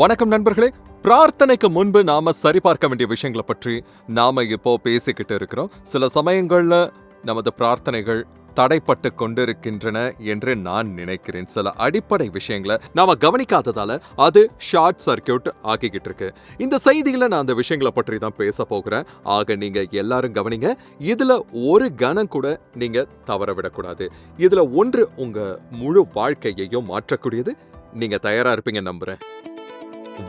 வணக்கம் நண்பர்களே. பிரார்த்தனைக்கு முன்பு நாம சரிபார்க்க வேண்டிய விஷயங்களை பற்றி நாம இப்போ பேசிக்கிட்டு இருக்கிறோம். சில சமயங்கள்ல நமது பிரார்த்தனைகள் தடைப்பட்டு கொண்டிருக்கின்றன என்று நான் நினைக்கிறேன். சில அடிப்படை விஷயங்களை நாம கவனிக்காததால அது ஷார்ட் சர்க்கியூட் ஆக்கிக்கிட்டு இருக்கு. இந்த செய்தியில நான் அந்த விஷயங்களை பற்றி தான் பேச போகிறேன். ஆக நீங்க எல்லாரும் கவனிங்க. இதுல ஒரு கணம் கூட நீங்க தவற விடக்கூடாது. இதுல ஒன்று உங்க முழு வாழ்க்கையையும் மாற்றக்கூடியது. நீங்க தயாரா இருப்பீங்க நம்புறேன்.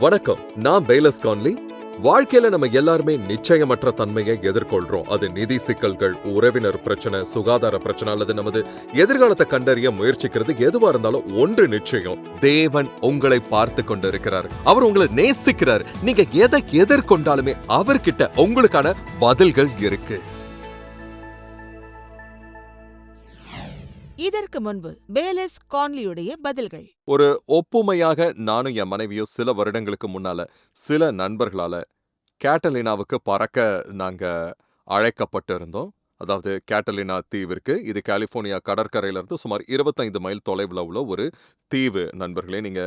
வணக்கம் நான் பெய்லஸ் கான்லி. வாழ்க்கையில நம்ம எல்லாருமே நிச்சயமற்ற தன்மையை எதிர்கொள்றோம். அது நிதி சிக்கல்கள் உறவினர் பிரச்சனை சுகாதார பிரச்சனை அல்லது நமது எதிர்காலத்தை கண்டறிய முயற்சிக்கிறது. எதுவா இருந்தாலும் ஒன்று நிச்சயம் தேவன் உங்களை பார்த்து கொண்டிருக்கிறார். அவர் உங்களை நேசிக்கிறார். நீங்க எதை எதிர்கொண்டாலுமே அவர்கிட்ட உங்களுக்கான பதில்கள் இருக்கு. இதற்கு முன்பு பேலஸ் கான்லியுடைய பதில்கள். ஒரு ஒப்புமையாக நானும் என் மனைவியும் சில வருடங்களுக்கு முன்னால சில நண்பர்களால கேட்டலினாவுக்கு பறக்க நாங்க அழைக்கப்பட்டு இருந்தோம் அதாவது கேட்டலினா தீவிற்கு இது கலிபோர்னியா கடற்கரையில இருந்து சுமார் 25 மைல் தொலைவில் உள்ள ஒரு தீவு நண்பர்களே நீங்க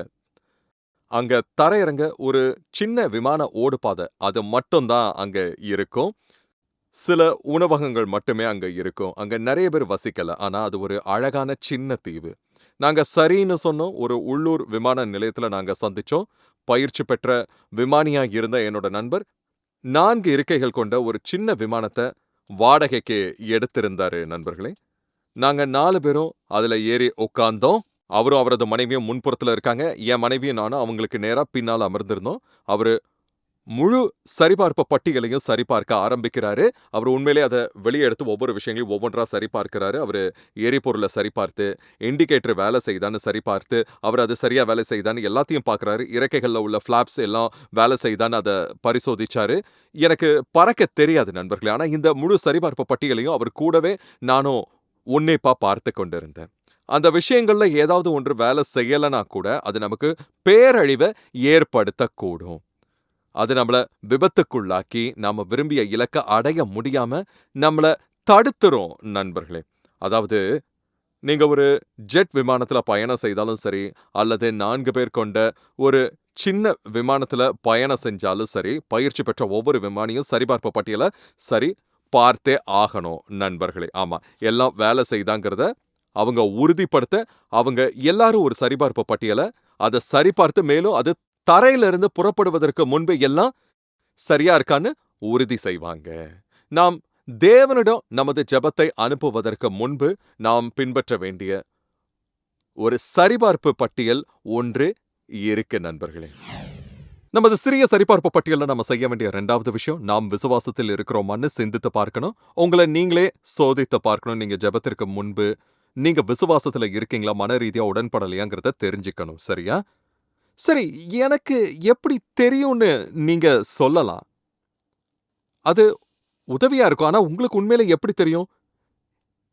அங்க தரையிறங்க ஒரு சின்ன விமான ஓடுபாதை அது மட்டும்தான் அங்க இருக்கும். சில உணவகங்கள் மட்டுமே அங்க இருக்கும். அங்க நிறைய பேர் வசிக்கல. ஆனா அது ஒரு அழகான சின்ன தீவு. நாங்க சரின்னு சொன்னோம். ஒரு உள்ளூர் விமான நிலையத்துல நாங்க சந்திச்சோம். பயிற்சி பெற்ற விமானியா இருந்த என்னோட நண்பர் நான்கு இருக்கைகள் கொண்ட ஒரு சின்ன விமானத்தை வாடகைக்கு எடுத்திருந்தாரு நண்பர்களே. நாங்க நாலு பேரும் அதுல ஏறி உட்காந்தோம் அவரும் அவரது மனைவியும் முன்புறத்துல இருக்காங்க. என் மனைவியும் நானும் அவங்களுக்கு நேரா பின்னால் அமர்ந்திருந்தோம். அவரு முழு சரிபார்ப்பு பட்டியலையும் சரிபார்க்க ஆரம்பிக்கிறாரு. அவர் உண்மையிலே அதை வெளியே எடுத்து ஒவ்வொரு விஷயங்களையும் ஒவ்வொன்றா சரிபார்க்கிறாரு. அவர் எரிபொருளை சரிபார்த்து இண்டிகேட்டர் வேலை செய்தான்னு சரிபார்த்து அவர் அது சரியா வேலை செய்தான்னு எல்லாத்தையும் பார்க்குறாரு. இறக்கைகளில் உள்ள ஃபிளாப்ஸ் எல்லாம் வேலை செய்தான்னு அதை பரிசோதிச்சாரு. எனக்கு பறக்க தெரியாது நண்பர்களே ஆனா இந்த முழு சரிபார்ப்பு பட்டியலையும் அவர் கூடவே நானும் உன்னிப்பாக பார்த்து கொண்டிருந்தேன். அந்த விஷயங்கள்ல ஏதாவது ஒன்று வேலை செய்யலைனா கூட அது நமக்கு பேரழிவை ஏற்படுத்தக்கூடும். அது நம்மள விபத்துக்குள்ளாக்கி நாம விரும்பிய இலக்க அடைய முடியாம நம்மள தடுத்துரும் நண்பர்களே. அதாவது நீங்க ஒரு ஜெட் விமானத்துல பயணம் செய்தாலும் சரி அல்லது நான்கு பேர் கொண்ட ஒரு சின்ன விமானத்துல பயணம் செஞ்சாலும் சரி பயிற்சி பெற்ற ஒவ்வொரு விமானியும் சரிபார்ப்பு பட்டியலை சரி பார்த்தே ஆகணும் நண்பர்களே. ஆமா எல்லாம் வேலை செய்தாங்கிறத அவங்க உறுதிப்படுத்த அவங்க எல்லாரும் ஒரு சரிபார்ப்பு பட்டியலை அதை சரிபார்த்து மேலும் அது தரையில இருந்து புறப்படுவதற்கு முன்பு எல்லாம் சரியா இருக்கான்னு உறுதி செய்வாங்க. நாம் தேவனிடம் நமது ஜெபத்தை அனுப்புவதற்கு முன்பு நாம் பின்பற்ற வேண்டிய ஒரு சரிபார்ப்பு பட்டியல் ஒன்று இருக்கு நண்பர்களே. நமது சிறிய சரிபார்ப்பு பட்டியலில் நம்ம செய்ய வேண்டிய ரெண்டாவது விஷயம் நாம் விசுவாசத்தில் இருக்கிறோமான்னு சிந்தித்து பார்க்கணும். உங்களை நீங்களே சோதித்து பார்க்கணும். நீங்க ஜெபத்திற்கு முன்பு நீங்க விசுவாசத்துல இருக்கீங்களா? மன ரீதியா உடன்படலையாங்கிறத தெரிஞ்சுக்கணும். சரியா? சரி எனக்கு எப்படி தெரியும்னு நீங்க சொல்லலாம். அது உதவியா இருக்கும். ஆனா உங்களுக்கு உண்மையில எப்படி தெரியும்?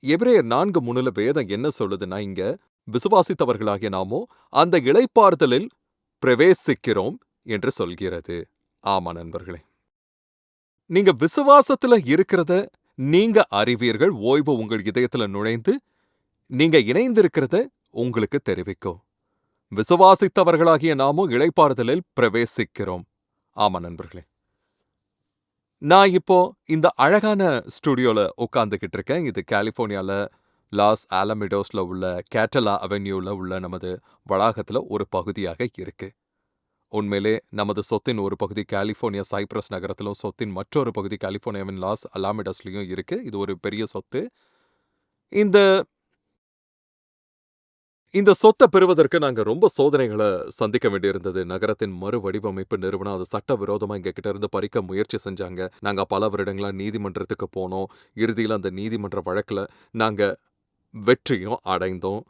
எபிரேயர் நான்கு மூணுல வேதம் என்ன சொல்லுதுன்னா இங்க விசுவாசித்தவர்களாகிய நாமோ அந்த இளைப்பாறுதலில் பிரவேசிக்கிறோம் என்று சொல்கிறது. ஆமா நண்பர்களே. நீங்க விசுவாசத்துல இருக்கிறத நீங்க அறிவீர்கள். ஓய்வு உங்கள் இதயத்துல நுழைந்து நீங்க இணைந்திருக்கிறத உங்களுக்கு தெரிவிக்கும். விசுவாசித்தவர்களாகிய நாமும் இளைப்பாறுதலில் பிரவேசிக்கிறோம். ஆமா நண்பர்களே. நான் இப்போ இந்த அழகான ஸ்டுடியோல உட்கார்ந்துகிட்டு இருக்கேன். இது கலிபோர்னியால லாஸ் ஆலமிடோஸ்ல உள்ள கேட்டலா அவென்யூல உள்ள நமது வளாகத்துல ஒரு பகுதியாக இருக்கு. உண்மையிலே நமது சொத்தின் ஒரு பகுதி கலிபோர்னியா சைப்ரஸ் நகரத்திலும் சொத்தின் மற்றொரு பகுதி கலிபோர்னியாவின் லாஸ் அலாமிடஸ்லையும் இருக்கு. இது ஒரு பெரிய சொத்து. இந்த இந்த சொத்தை பெறுவதற்கு நாங்க ரொம்ப சோதனைகளை சந்திக்க வேண்டியிருந்தது. நகரத்தின் மறு வடிவமைப்பு நிறுவனம் அது சட்டவிரோதமா எங்க கிட்ட இருந்து பறிக்க முயற்சி செஞ்சாங்க. நாங்க பல வருடங்களா நீதிமன்றத்துக்கு போனோம். இறுதியில் அந்த நீதிமன்ற வழக்குல நாங்க வெற்றியும் அடைந்தோம்.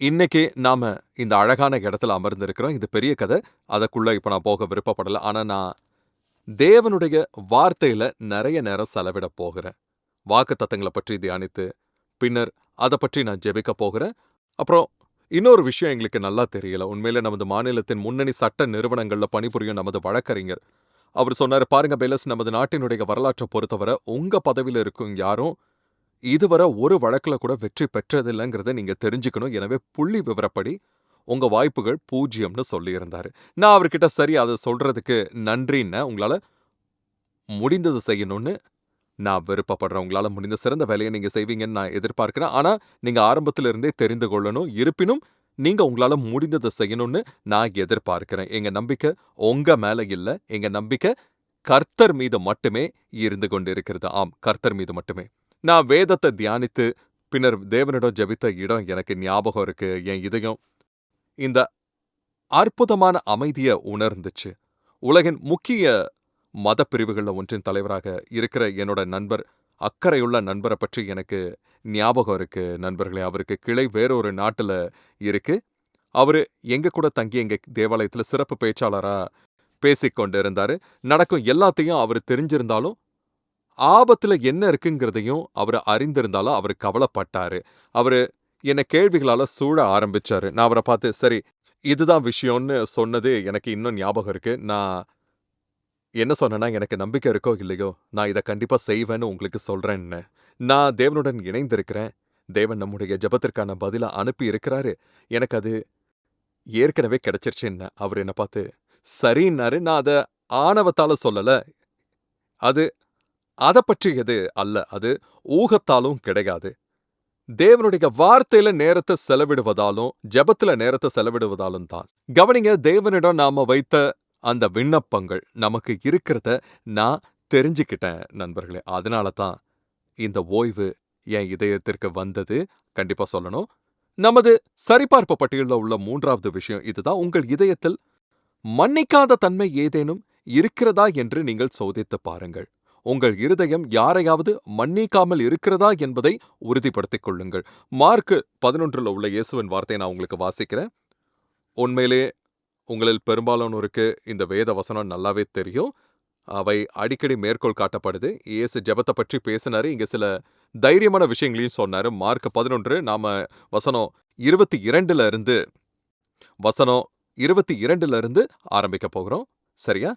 இன்னைக்கு நாம இந்த அழகான இடத்துல அமர்ந்திருக்கிறோம். இது பெரிய கதை. அதற்குள்ள இப்ப நான் போக விருப்பப்படல. ஆனா நான் தேவனுடைய வார்த்தையில நிறைய நேரம் செலவிட போகிறேன். வாக்கு தத்தங்களை பற்றி தியானித்து பின்னர் அதை பற்றி நான் ஜெபிக்க போகிறேன். அப்புறம் இன்னொரு விஷயம் எங்களுக்கு நல்லா தெரியல. உண்மையில நமது மாநிலத்தின் முன்னணி சட்ட நிறுவனங்கள்ல பணிபுரியும் நமது வழக்கறிஞர். அவர் சொன்னாரு பாருங்க பெலஸ் நமது நாட்டினுடைய வரலாற்றை பொறுத்தவரை உங்க பதவியில இருக்கும் யாரும் இதுவரை ஒரு வழக்குல கூட வெற்றி பெற்றதில்லைங்கிறத நீங்க தெரிஞ்சுக்கணும். எனவே புள்ளி விவரப்படி உங்க வாய்ப்புகள் பூஜ்ஜியம்னு சொல்லியிருந்தாரு. நான் அவர்கிட்ட சரி அத சொல்றதுக்கு நன்றின்னு உங்களால முடிந்தத செய்யணும்னு நான் விருப்பப்படுறவங்களால முடிந்த சிறந்த வேலைய நீங்க செய்வீங்கன்னு நான் எதிர்பார்க்கிறேன். ஆனா, நீங்க ஆரம்பத்துல இருந்தே தெரிந்து கொள்ளணும். இருப்பினும், நீங்க உங்களால முடிந்தத செய்யணும்னு நான் எதிர்பார்க்கிறேன். எங்க நம்பிக்கை உங்க மேல இல்ல. எங்க நம்பிக்கை கர்த்தர் மீது மட்டுமே இருந்து கொண்டிருக்கிறது. ஆம், கர்த்தர் மீது மட்டுமே. நான் வேதத்த தியானித்து, பின்னர் தேவனிடம் ஜெபித்த இடம் எனக்கு ஞாபகம் இருக்கு. என் இதயம் இந்த அற்புதமான அமைதிய உணர்ந்துச்சு. உலகின் முக்கிய மதப் பிரிவுகள்ல ஒன்றின் தலைவராக இருக்கிற என்னோட நண்பர், அக்கறையுள்ள நண்பரை பற்றி எனக்கு ஞாபகம் இருக்கு நண்பர்களே. அவருக்கு கிளை வேறொரு நாட்டுல இருக்கு. அவரு எங்க கூட தங்கி எங்க தேவாலயத்துல சிறப்பு பேச்சாளரா பேசிக்கொண்டு இருந்தார் நடக்கும் எல்லாத்தையும் அவர் தெரிஞ்சிருந்தாலும், ஆபத்துல என்ன இருக்குங்கிறதையும் அவரு அறிந்திருந்தாலும் அவர் கவலைப்பட்டாரு. அவரு என்ன கேள்விகளால சூழ ஆரம்பிச்சாரு. நான் அவர பார்த்து, சரி இதுதான் விஷயம்னு சொன்னது எனக்கு இன்னும் ஞாபகம் இருக்கு. நான் என்ன சொன்னேன்னா, எனக்கு நம்பிக்கை இருக்கோ இல்லையோ, நான் இத கண்டிப்பா செய்வேன்னு உங்களுக்கு சொல்றேன்னு நான் தேவனுடன் இணைந்திருக்கிறேன். தேவன் நம்முடைய ஜெபத்திற்கான பதில அனுப்பி இருக்கிறாரு. எனக்கு அது ஏற்கனவே கிடைச்சிருச்சுன்னேன். அவர் என்ன பார்த்து சரின்னாரு. நான் அத ஆணவத்தால சொல்லல. அது அத பற்றியது அல்ல. அது ஊகத்தாலும் கிடையாது. தேவனுடைய வார்த்தையில நேரத்த செலவிடுவதாலும், ஜெபத்துல நேரத்த செலவிடுவதாலும் தான். கவனிங்க தேவனிடம் நாம வைத்த அந்த விண்ணப்பங்கள் நமக்கு இருக்கிறத நான் தெரிஞ்சுக்கிட்டேன் நண்பர்களே. அதனால தான் இந்த ஓய்வு என் இதயத்திற்கு வந்தது. கண்டிப்பா சொல்லணும். நமது சரிபார்ப்பு பட்டியல்ல உள்ள மூன்றாவது விஷயம் இதுதான். உங்கள் இதயத்தில் மன்னிக்காத தன்மை ஏதேனும் இருக்கிறதா என்று நீங்கள் சோதித்துப் பாருங்கள். உங்கள் இருதயம் யாரையாவது மன்னிக்காமல் இருக்கிறதா என்பதை உறுதிப்படுத்திக் கொள்ளுங்கள். மார்க் 11ல உள்ள இயேசுவின் வார்த்தையை நான் உங்களுக்கு வாசிக்கிறேன். உண்மையிலே உங்களில் பெரும்பாலானோருக்கு இந்த வேத வசனம் நல்லாவே தெரியும். அவை அடிக்கடி மேற்கோள் காட்டப்படுது. இயேசு ஜெபத்த பற்றி பேசினாரு. இங்க சில தைரியமான விஷயங்களையும் சொன்னாரு. மார்க் 11 நாம வசனம் 22ல இருந்து வசனம் 22ல இருந்து ஆரம்பிக்கப் போகிறோம். சரியா?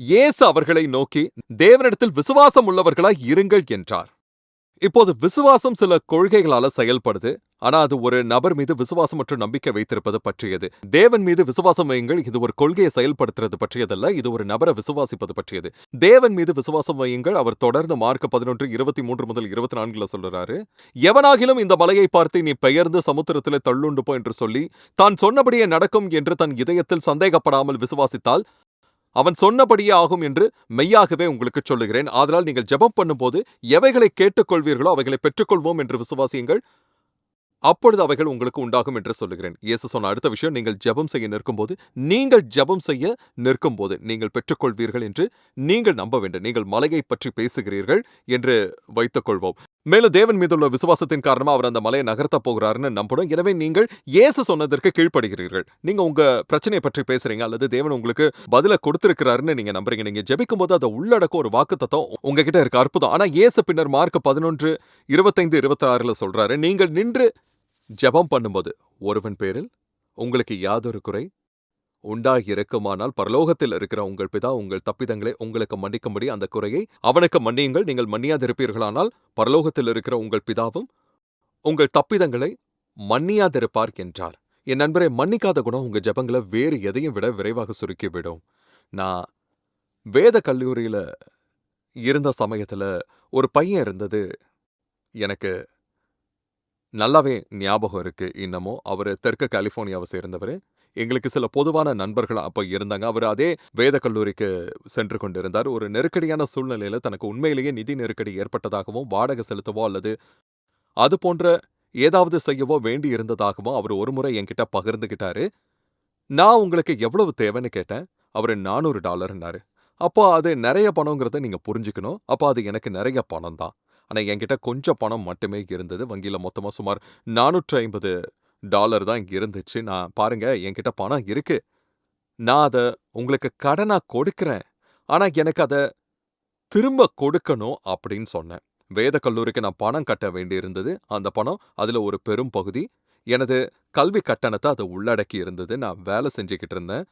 இயேசு அவர்களை நோக்கி தேவனிடத்தில் விசுவாசம் உள்ளவர்களாய் இருங்கள் என்றார். இப்போது விசுவாசம் சில கொள்கைகளால செயல்படுது. ஆனா அது ஒரு நபர் மீது விசுவாசம் மற்றும் நம்பிக்கை வைத்திருப்பது பற்றியது. தேவன் மீது விசுவாசம் வையுங்கள். இது ஒரு கொள்கையை செயல்படுத்துறது பற்றியதல்ல. இது ஒரு நபரை விசுவாசிப்பது பற்றியது. தேவன் மீது விசுவாசம் வையுங்கள். அவர் தொடர்ந்து மார்க் 11 23 முதல் 24ல சொல்றாரு. எவனாகிலும் இந்த மலையை பார்த்து நீ பெயர்ந்து சமுத்திரத்திலே தள்ளுண்டு போ என்று சொல்லி, தான் சொன்னபடியே நடக்கும் என்று தன் இதயத்தில் சந்தேகப்படாமல் விசுவாசித்தால், அவன் சொன்னபடியே ஆகும் என்று மெய்யாகவே உங்களுக்குச் சொல்லுகிறேன். ஆதலால் நீங்கள் ஜெபம் பண்ணும்போது எவைகளை கேட்டுக்கொள்வீர்களோ அவைகளை பெற்றுக்கொள்வோம் என்று விசுவாசியுங்கள். அப்பொழுது அவைகள் உங்களுக்கு உண்டாகும் என்று சொல்லுகிறேன். இயேசு சொன்ன அடுத்த விஷயம் நீங்கள் ஜெபம் செய்ய நிற்கும்போது, நீங்கள் ஜெபம் செய்ய நிற்கும்போது நீங்கள் பெற்றுக்கொள்வீர்கள் என்று நீங்கள் நம்ப வேண்டும். நீங்கள் மலையைப் பற்றி பேசுகிறீர்கள் என்று வைத்துக் கொள்வோம். மேலும் தேவன் மீதுள்ள விசுவாசத்தின் காரணமா அவர் அந்த மலையை நகர்த்தப் போகிறாருன்னு நம்பணும். எனவே நீங்கள் இயேசு சொன்னதற்கு கீழ்ப்படுகிறீர்கள். நீங்க உங்க பிரச்சனையை பற்றி பேசுறீங்க அல்லது தேவன் உங்களுக்கு பதில கொடுத்திருக்கிறாருன்னு நீங்க நம்புறீங்க. நீங்க ஜெபிக்கும்போது அதை உள்ளடக்க ஒரு வாக்குத்தத்தம் உங்ககிட்ட இருக்கு. அற்புதம். ஆனா இயேசு பின்னர் மார்க் 11 25 26ல சொல்றாரு. நீங்கள் நின்று ஜெபம் பண்ணும்போது ஒருவன் பேரில் உங்களுக்கு யாதொரு குறை உண்டாகி இருக்குமானால் பரலோகத்தில் இருக்கிற உங்கள் பிதா உங்கள் தப்பிதங்களை உங்களுக்கு மன்னிக்கும்படி அந்த குறையை அவனுக்கு மன்னியுங்கள். நீங்கள் மன்னியாதிருப்பீர்களானால் பரலோகத்தில் இருக்கிற உங்கள் பிதாவும் உங்கள் தப்பிதங்களை மன்னியாதிருப்பார் என்றார். என் நண்பரே மன்னிக்காத குணம் உங்க ஜபங்களை வேறு எதையும் விட விரைவாக சுருக்கிவிடும். நான் வேத கல்லூரியில இருந்த சமயத்துல ஒரு பையன் இருந்தது. எனக்கு நல்லாவே ஞாபகம் இருக்கு இன்னமும். அவரு தெற்கு கலிஃபோர்னியாவ சேர்ந்தவரு. எங்களுக்கு சில பொதுவான நண்பர்கள் அப்போ இருந்தாங்க. அவர் அதே வேத கல்லூரிக்கு சென்று கொண்டிருந்தார். ஒரு நெருக்கடியான சூழ்நிலையில தனக்கு உண்மையிலேயே நிதி நெருக்கடி ஏற்பட்டதாகவும், வாடகை செலுத்தவோ அல்லது அது போன்ற ஏதாவது செய்யவோ வேண்டி இருந்ததாகவும் ஒரு ஒருமுறை என்கிட்ட பகிர்ந்துகிட்டாரு. நான் உங்களுக்கு எவ்வளவு தேவைன்னு கேட்டேன். அவரு $400ன்னாரு. அப்போ அது நிறைய பணங்கிறத நீங்க புரிஞ்சுக்கணும். அப்ப அது எனக்கு நிறைய பணம் தான். ஆனா என்கிட்ட கொஞ்சம் பணம் மட்டுமே இருந்தது. வங்கியில் மொத்தமா சுமார் $450 தான் இருந்துச்சு. நான் பாருங்க என்கிட்ட பணம் இருக்கு. நான் அத உங்களுக்கு கடனா கொடுக்குறேன் ஆனா எனக்கு அத திரும்ப கொடுக்கணும் அப்படின்னு சொன்னேன். வேத கல்லூரிக்கு நான் பணம் கட்ட வேண்டியிருந்தது. அந்த பணம் அதுல ஒரு பெரும் பகுதி எனது கல்வி கட்டணத்தை அதை உள்ளடக்கி இருந்தது. நான் வேலை செஞ்சுகிட்டு இருந்தேன்.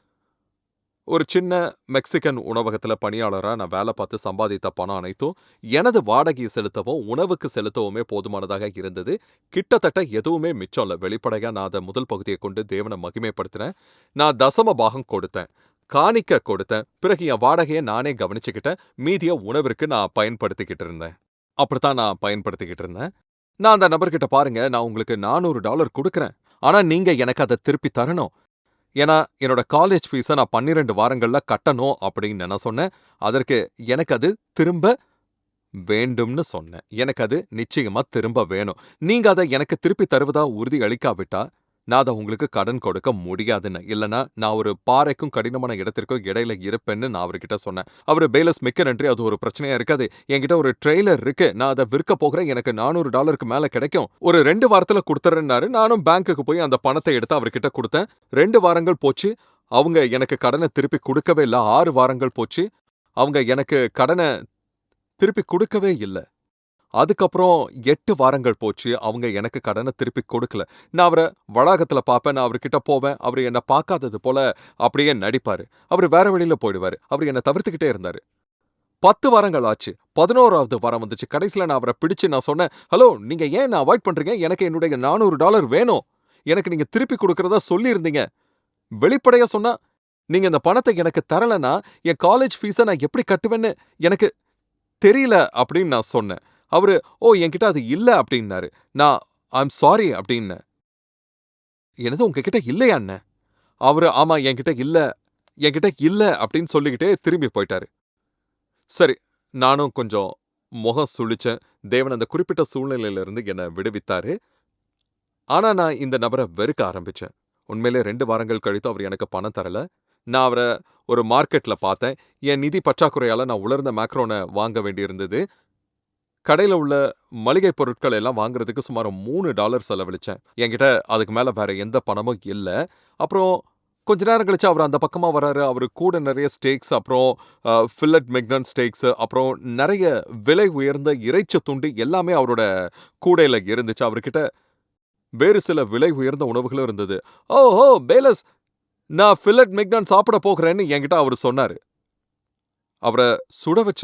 ஒரு சின்ன மெக்சிகன் உணவகத்துல பணியாளரா நான் வேலை பார்த்து சம்பாதித்த பணம் அனைத்தும் எனது வாடகையை செலுத்தவும் உணவுக்கு செலுத்தவுமே போதுமானதாக இருந்தது. கிட்டத்தட்ட எதுவுமே மிச்சம் இல்லை. வெளிப்படையா நான் அதை முதல் பகுதியை கொண்டு தேவனை மகிமைப்படுத்தினேன். நான் தசம பாகம் கொடுத்தேன். காணிக்க கொடுத்தேன். பிறகு என் வாடகையை நானே கவனிச்சுக்கிட்டேன். மீதியை உணவிற்கு நான் பயன்படுத்திக்கிட்டு இருந்தேன். அப்படித்தான் நான் பயன்படுத்திக்கிட்டு இருந்தேன். நான் அந்த நபர்கிட்ட பாருங்க நான் உங்களுக்கு நானூறு டாலர் கொடுக்குறேன். ஆனா நீங்க எனக்கு அதை திருப்பி தரணும். ஏன்னா என்னோட காலேஜ் ஃபீஸை நான் பன்னிரெண்டு வாரங்கள்ல கட்டணும் அப்படின்னு நான் சொன்னேன். அதற்கு எனக்கு அது திரும்ப வேண்டும்னு சொன்னேன். எனக்கு அது நிச்சயமா திரும்ப வேணும். நீங்க அதை எனக்கு திருப்பி தருவதா உறுதி அளிக்காவிட்டா நான் அதை உங்களுக்கு கடன் கொடுக்க முடியாதுன்னு. இல்லனா நான் ஒரு பாறைக்கும் கடினமான இடத்திற்கும் இடையில இருப்பேன்னு நான் அவர்கிட்ட சொன்னேன். அவர் பேலஸ் மிக்க நன்றி. அது ஒரு பிரச்சனையா இருக்காது. என்கிட்ட ஒரு ட்ரெய்லர் இருக்கு. நான் அதை விற்க போகிறேன். எனக்கு நானூறு டாலருக்கு மேல கிடைக்கும். ஒரு ரெண்டு வாரத்துல கொடுத்துறேன்னாரு. நானும் பேங்க்குக்கு போய் அந்த பணத்தை எடுத்து அவர்கிட்ட கொடுத்தேன். ரெண்டு வாரங்கள் போச்சு. அவங்க எனக்கு கடனை திருப்பி கொடுக்கவே இல்லை. ஆறு வாரங்கள் போச்சு. அவங்க எனக்கு கடனை திருப்பி கொடுக்கவே இல்லை. அதுக்கப்புறம் எட்டு வாரங்கள் போச்சு அவங்க எனக்கு கடனை திருப்பி கொடுக்கல. நான் அவரை வளாகத்துல பார்ப்பேன் நான் அவர்கிட்ட போவேன் அவர் என்னை பார்க்காதது போல அப்படியே நடிப்பாரு. அவர் வேற வழியில் போயிடுவாரு. அவர் என்னை தவிர்த்துக்கிட்டே இருந்தாரு. பத்து வாரங்கள் ஆச்சு. பதினோராவது வாரம் வந்துச்சு. கடைசியில் நான் அவரை பிடிச்சு நான் சொன்னேன் ஹலோ நீங்க ஏன் நான் அவாய்ட் பண்றீங்க? எனக்கு என்னுடைய நானூறு டாலர் வேணும். எனக்கு நீங்க திருப்பி கொடுக்கறதா சொல்லியிருந்தீங்க. வெளிப்படையா சொன்னா நீங்க இந்த பணத்தை எனக்கு தரலைன்னா என் காலேஜ் ஃபீஸை நான் எப்படி கட்டுவேன்னு எனக்கு தெரியல அப்படின்னு நான் சொன்னேன். அவரு ஓ என்கிட்ட அது இல்ல அப்படின்னாரு. நான் ஐம் சாரி அப்படின்னு. எனது உங்ககிட்ட இல்லையா என்ன அவரு ஆமா என்கிட்ட இல்ல என்கிட்ட இல்ல அப்படின்னு சொல்லிக்கிட்டே திரும்பி போயிட்டாரு. சரி நானும் கொஞ்சம் முகம் சுளிச்சேன் தேவன் அந்த குறிப்பிட்ட சூழ்நிலையில இருந்து என்னை விடுவித்தாரு. ஆனா நான் இந்த நபரை வெறுக்க ஆரம்பிச்சேன். உண்மையிலே ரெண்டு வாரங்கள் கழித்து அவர் எனக்கு பணம் தரல. நான் அவரை ஒரு மார்க்கெட்ல பார்த்தேன். என் நிதி பற்றாக்குறையால நான் உலர்ந்த மேக்ரோனை வாங்க வேண்டியிருந்தது. கடையில் உள்ள மளிகை பொருட்கள் எல்லாம் வாங்குறதுக்கு சுமார் மூணு டாலர் செலவழிச்சேன். என்கிட்ட அதுக்கு மேல வேற எந்த பணமும் இல்ல. அப்புறம் கொஞ்ச நேரம் கழிச்சு அவர் அந்த பக்கமா வராரு அவர் கூட நிறைய ஸ்டேக்ஸ் அப்புறம் ஃபில்லட் மெக்னன் ஸ்டேக்ஸ் அப்புறம் நிறைய விலை உயர்ந்த இறைச்சி துண்டு எல்லாமே அவரோட கூடையில் இருந்துச்சு. அவர்கிட்ட வேறு சில விலை உயர்ந்த உணவுகளும் இருந்தது. ஓ ஓ பேலஸ் நான் ஃபில்லட் மெக்னான் சாப்பிட போகிறேன்னு என்கிட்ட அவர் சொன்னாரு. அவரை சுட வச்ச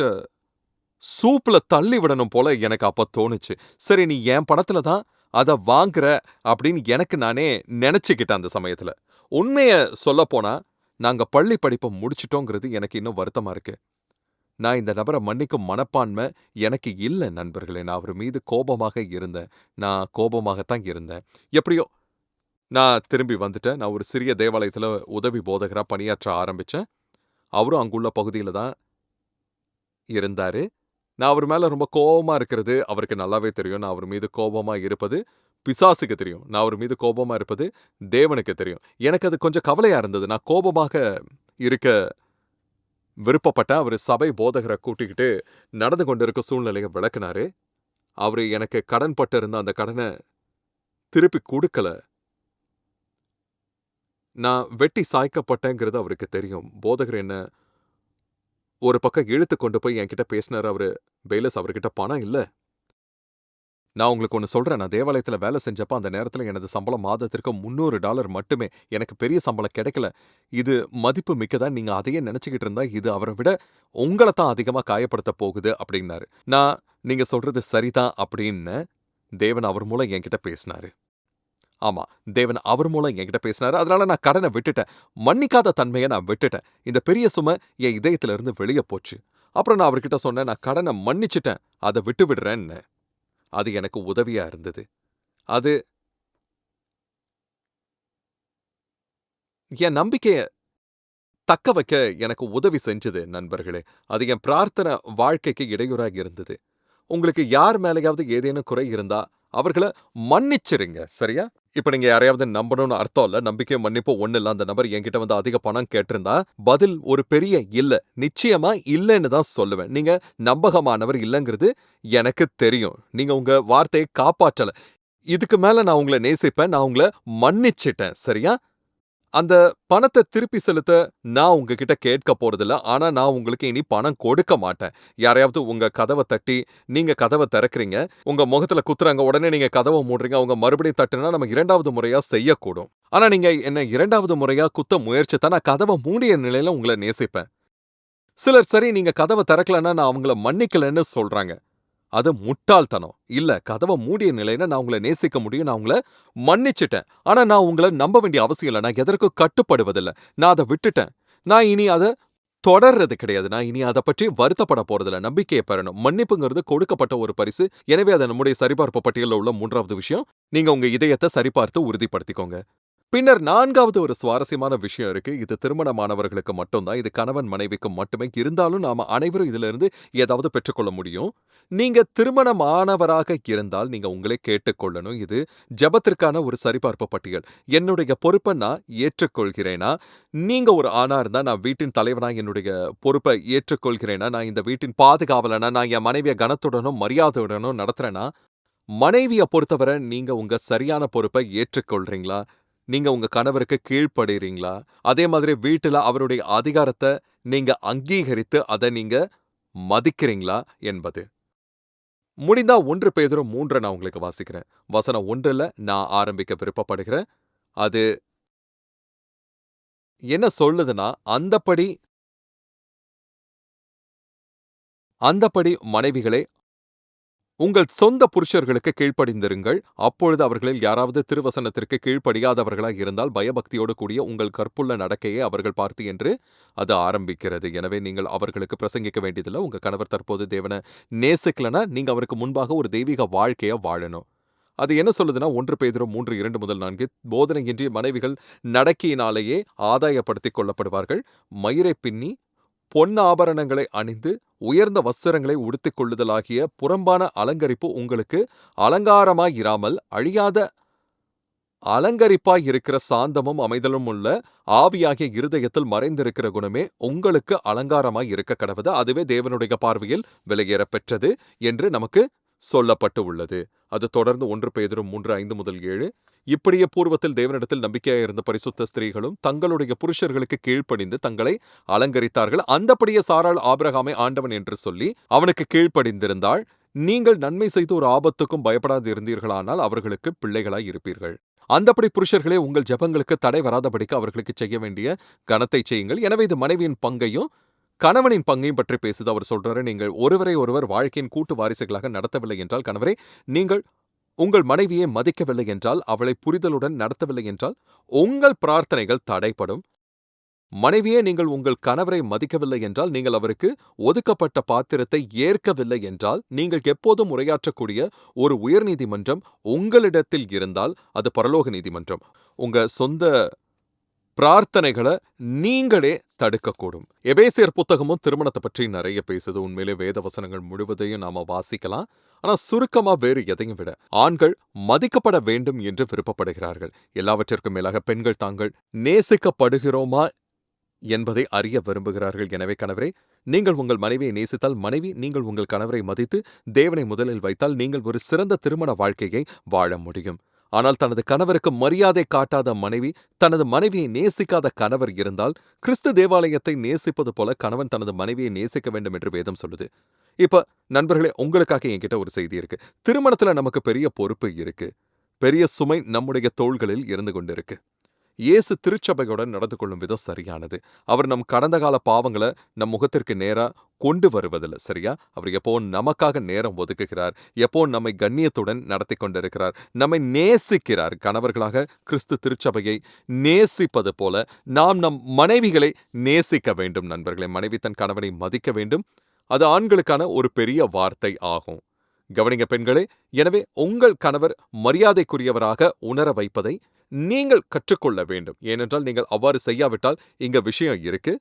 சூப்ல தள்ளி விடணும் போல எனக்கு அப்ப தோணுச்சு. சரி நீ என் படத்துல தான் அத வாங்குற அப்படின்னு எனக்கு நானே நினைச்சுக்கிட்டேன் அந்த சமயத்துல. உண்மைய சொல்ல போனா நாங்க பள்ளி படிப்பை முடிச்சிட்டோங்கிறது எனக்கு இன்னும் வருத்தமா இருக்கு. நான் இந்த நபரை மன்னிக்கும் மனப்பான்மை எனக்கு இல்லை நண்பர்களே. நான் அவர் மீது கோபமாக இருந்தேன். நான் கோபமாகத்தான் இருந்தேன். எப்படியோ நான் திரும்பி வந்துட்டேன். நான் ஒரு சிறிய தேவாலயத்துல உதவி போதகரா பணியாற்ற ஆரம்பிச்சேன். அவரும் அங்குள்ள பகுதியில தான் இருந்தாரு. நான் அவர் மேல ரொம்ப கோபமா இருக்கிறது அவருக்கு நல்லாவே தெரியும். நான் அவர் மீது கோபமா இருப்பது பிசாசுக்கு தெரியும். நான் அவர் மீது கோபமா இருப்பது தேவனுக்கு தெரியும். எனக்கு அது கொஞ்சம் கவலையா இருந்தது. நான் கோபமாக இருக்க விருப்பப்பட்டேன். அவர் சபை போதகரை கூட்டிக்கிட்டு நடந்து கொண்டிருக்க சூழ்நிலையை விளக்குனாரு. அவரு எனக்கு கடன் பட்டு இருந்த அந்த கடனை திருப்பி கொடுக்கல. நான் வெட்டி சாய்க்கப்பட்டேங்கிறது அவருக்கு தெரியும். போதகர் என்ன ஒரு பக்கம் இழுத்து கொண்டு போய் என்கிட்ட பேசினார் அவரு. பேலஸ் அவர்கிட்ட பணம் இல்ல. நான் உங்களுக்கு ஒன்று சொல்றேன். நான் தேவாலயத்துல வேலை செஞ்சப்ப அந்த நேரத்துல எனது சம்பளம் மாதத்திற்கு முந்நூறு டாலர் மட்டுமே. எனக்கு பெரிய சம்பளம் கிடைக்கல. இது மதிப்பு மிக்கதா நீங்க அதையே நினைச்சுக்கிட்டு இருந்தா இது அவரை விட உங்களை தான் அதிகமா காயப்படுத்த போகுது அப்படின்னாரு. நான் நீங்க சொல்றது சரிதான் அப்படின்னு தேவன் அவர் மூலம் என்கிட்ட பேசினாரு. ஆமா தேவன் அவர் மூலம் என்கிட்ட பேசினாரு. அதனால நான் கடனை விட்டுட்டேன். மன்னிக்காத தன்மையை நான் விட்டுட்டேன். இந்த பெரிய சுமை என் இதயத்துல இருந்து வெளியே போச்சு. அப்புறம் நான் அவர்கிட்ட சொன்னேன் நான் கடனை மன்னிச்சிட்டேன். அதை விட்டு விடுறேன்னு. அது எனக்கு உதவியா இருந்தது. அது என் நம்பிக்கைய தக்க வைக்க எனக்கு உதவி செஞ்சது நண்பர்களே. அது என் பிரார்த்தனை வாழ்க்கைக்கு இடையூறாக இருந்தது. உங்களுக்கு யார் மேலேயாவது ஏதேனும் குறை இருந்தா அவர்களை மன்னிச்சிருங்க சரியா? இப்ப நீங்க யாரையாவது நம்பணும்னு அர்த்தம் இல்ல நம்பிக்கை மன்னிப்போ ஒண்ணு இல்ல அந்த நபர் என்கிட்ட வந்து அதிக பணம் கேட்டிருந்தா பதில் ஒரு பெரிய இல்ல நிச்சயமா இல்லைன்னு தான் சொல்லுவேன். நீங்க நம்பகமானவர் இல்லைங்கிறது எனக்கு தெரியும். நீங்க உங்க வார்த்தையை காப்பாற்றல. இதுக்கு மேல நான் உங்களை நேசிப்பேன் நான் உங்களை மன்னிச்சிட்டேன் சரியா? அந்த பணத்தை திருப்பி செலுத்த நான் உங்ககிட்ட கேட்க போறதில்ல. ஆனா, நான் உங்களுக்கு இனி பணம் கொடுக்க மாட்டேன். யாரையாவது உங்க கதவ தட்டி, நீங்க கதவ திறக்கிறீங்க. உங்க முகத்துல குத்துறாங்க. உடனே நீங்க கதவ மூடுறீங்க. அவங்க மறுபடியும் தட்டுனா, நம்ம இரண்டாவது முறையா செய்யக்கூடும். ஆனா, நீங்க என்ன இரண்டாவது முறையா குத்த முயற்சித்தா, நான் கதவ மூடிய நிலையில உங்கள நேசிப்பேன். சிலர் சரி நீங்க கதவ திறக்கலன்னா, நான் அவங்கள மன்னிக்கலன்னு சொல்றாங்க. அது முட்டாள்தனம். இல்ல கதவ மூடிய நிலையில நான் உங்கள நேசிக்க முடியும். நான் உங்களை மன்னிச்சுட்டேன். ஆனா, நான் உங்கள நம்ப வேண்டிய அவசியம் இல்லை நான் எதற்கும் கட்டுப்படுவதில்ல. நான் அத விட்டுட்டேன். நான் இனி அத தொடர்றது கிடையாது. நான் இனி அத பற்றி வருத்தப்பட போறதில்ல. நம்பிக்கையை பெறணும். மன்னிப்புங்கிறது கொடுக்கப்பட்ட ஒரு பரிசு. எனவே அது நம்முடைய சரிபார்ப்பு பட்டியல்ல உள்ள மூன்றாவது விஷயம். நீங்க உங்க இதயத்தை சரிபார்த்து உறுதிப்படுத்திக்கோங்க. பின்னர் நான்காவது ஒரு சுவாரஸ்யமான விஷயம் இருக்கு. இது திருமணமானவர்களுக்கு மட்டும்தான் இது கணவன் மனைவிக்கு மட்டுமே. இருந்தாலும் நாம அனைவரும் இதிலிருந்து ஏதாவது பெற்றுக்கொள்ள முடியும். நீங்க திருமணமானவராக இருந்தால், நீங்க உங்களே கேட்டுக்கொள்ளணும். இது ஜெபத்திற்கான ஒரு சரிபார்ப்பு பட்டியல். என்னுடைய பொறுப்ப நான் ஏற்றுக்கொள்கிறேனா? நீங்க ஒரு ஆணா இருந்தா, நான் வீட்டின் தலைவனா என்னுடைய பொறுப்ப ஏற்றுக்கொள்கிறேனா? நான் இந்த வீட்டின் பாதுகாவலனா? நான் என் மனைவிய கனத்துடனும், மரியாதையுடனும் நடத்துறேனா? மனைவிய பொறுத்தவரை நீங்க உங்க சரியான பொறுப்ப ஏற்றுக்கொள்றீங்களா? நீங்க உங்க கணவருக்கு கீழ்ப்படுறீங்களா அதே மாதிரி வீட்டுல அவருடைய அதிகாரத்த நீங்க அங்கீகரித்து, அத நீங்க மதிக்கிறீங்களா? என்பது. முடிந்தா ஒன்று பேதரும் மூன்றை நான் உங்களுக்கு வாசிக்கிறேன். வசனம் ஒன்றில் நான் ஆரம்பிக்க விருப்பப்படுகிறேன். அது என்ன சொல்லுதுன்னா, அந்தப்படி அந்தப்படி மனைவிகளே, உங்கள் சொந்த புருஷர்களுக்கு கீழ்ப்படிந்திருங்கள். அப்பொழுது அவர்களில் யாராவது திருவசனத்திற்கு கீழ்ப்படியாதவர்களாக இருந்தால், பயபக்தியோடு கூடிய உங்கள் கற்புள்ள நடக்கையை அவர்கள் பார்த்து என்று அது ஆரம்பிக்கிறது. எனவே நீங்கள் அவர்களுக்கு பிரசங்கிக்க வேண்டியதில்ல. உங்க கணவர் தற்போது தேவன நேசிக்கலனா, நீங்க அவருக்கு முன்பாக ஒரு தெய்வீக வாழ்க்கைய வாழணும். அது என்ன சொல்லுதுன்னா, 1 பேதுரு 3, 2 முதல் நான்கு போதனையின்றி மனைவிகள் நடக்கையினாலேயே ஆதாயப்படுத்திக் கொள்ளப்படுவார்கள். மயிரை பின்னி, பொன் ஆபரணங்களை அணிந்து, உயர்ந்த வஸ்திரங்களை உடுத்திக் கொள்ளுதலாகிய புறம்பான அலங்கரிப்பு உங்களுக்கு அலங்காரமாயிராமல் அழியாத அலங்கரிப்பாய் இருக்கிற சாந்தமும் அமைதலும் உள்ள ஆவியாகிய இருதயத்தில் மறைந்திருக்கிற குணமே உங்களுக்கு அலங்காரமாய் இருக்க கடவுது. அதுவே தேவனுடைய பார்வையில் விலையேறப் பெற்றது என்று நமக்கு சொல்லப்பட்டு உள்ளது. அது தொடர்ந்து ஒன்று பெய்தரும் மூன்று ஐந்து முதல் ஏழு இப்படியே பூர்வத்தில் தேவனிடத்தில் நம்பிக்கையாயிருந்த பரிசுத்த ஸ்திரீகளும் தங்களுடைய புருஷர்களுக்கு கீழ்ப்படிந்து தங்களை அலங்கரித்தார்கள். அந்தப்படியே சாராள் ஆபிரகாமை ஆண்டவன் என்று சொல்லி அவனுக்கு கீழ்ப்படிந்திருந்தாள். நீங்கள் நன்மை செய்து ஒரு ஆபத்துக்கும் பயப்படாதிருந்தீர்களானால் அவர்களுக்கு பிள்ளைகளாய் இருப்பீர்கள். அந்தப்படி புருஷர்களே உங்கள் ஜபங்களுக்கு தடை வராதபடிக்கு அவர்களுக்கு செய்ய வேண்டிய கனத்தைச் செய்யுங்கள். எனவே இது மனைவியின் பங்கையும், கணவனின் பங்கையும் பற்றி பேசுது. அவர் சொல்றாரு, நீங்கள் ஒருவரை ஒருவர் வாழ்க்கையின் கூட்டு வாரிசுகளாக நடத்தவில்லை என்றால், கணவரே நீங்கள் உங்கள் மனைவியை மதிக்கவில்லை என்றால், அவளை புரிதலுடன் நடத்தவில்லை என்றால், உங்கள் பிரார்த்தனைகள் தடைப்படும். மனைவியே நீங்கள் உங்கள் கணவரை மதிக்கவில்லை என்றால், நீங்கள் அவருக்கு ஒதுக்கப்பட்ட பாத்திரத்தை ஏற்கவில்லை என்றால், நீங்கள் எப்போதும் உரையாற்றக்கூடிய ஒரு உயர்நீதிமன்றம் உங்களிடத்தில் இருந்தால், அது பரலோக நீதிமன்றம். உங்க சொந்த பிரார்த்தனைகள நீங்களே தடுக்கக்கூடும். எபேசியர் புத்தகமும் திருமணத்தை பற்றி நிறைய பேசுது. உண்மையிலே வேத வசனங்கள் முழுவதையும் நாம வாசிக்கலாம். ஆனா சுருக்கமா வேறு எதையும் விட, ஆண்கள் மதிக்கப்பட வேண்டும் என்று விருப்பப்படுகிறார்கள். எல்லாவற்றிற்கும் மேலாக பெண்கள் தாங்கள் நேசிக்கப்படுகிறோமா என்பதை அறிய விரும்புகிறார்கள். எனவே கணவரே, நீங்கள் உங்கள் மனைவியை நேசித்தால், மனைவி நீங்கள் உங்கள் கணவரை மதித்து, தேவனை முதலில் வைத்தால், நீங்கள் ஒரு சிறந்த திருமண வாழ்க்கையை வாழ முடியும். ஆனால் தனது கணவருக்கு மரியாதை காட்டாத மனைவி, தனது மனைவியை நேசிக்காத கணவர் இருந்தால், கிறிஸ்து தேவாலயத்தை நேசிப்பது போல கணவன் தனது மனைவியை நேசிக்க வேண்டும் என்று வேதம் சொல்லுது. இப்ப நண்பர்களே, உங்களுக்காக என்கிட்ட ஒரு செய்தி இருக்கு. திருமணத்துல நமக்கு பெரிய பொறுப்பு இருக்கு. பெரிய சுமை நம்முடைய தோள்களில் இருந்து கொண்டிருக்கு. இயேசு திருச்சபையுடன் நடந்து கொள்ளும் விதம் சரியானது. அவர் நம் கடந்த கால பாவங்கள நம் முகத்திற்கு நேரா கொண்டு வருவதில்லை சரியா? அவர் எப்போ நமக்காக நேரம் ஒதுக்குகிறார். எப்போ நம்மை கண்ணியத்துடன் நடத்திக் கொண்டிருக்கிறார். நம்மை நேசிக்கிறார். கணவர்களாக கிறிஸ்து திருச்சபையை நேசிப்பது போல, நாம் நம் மனைவிகளை நேசிக்க வேண்டும் நண்பர்களை மனைவி தன் கணவனை மதிக்க வேண்டும். அது ஆண்களுக்கான ஒரு பெரிய வார்த்தை ஆகும். கவனிங்க பெண்களே, எனவே உங்கள் கணவர் மரியாதைக்குரியவராக உணர வைப்பதை நீங்கள் கற்றுக்கொள்ள வேண்டும். ஏனென்றால் நீங்கள் அவ்வாறு செய்யாவிட்டால், இங்க விஷயம் இருக்கு.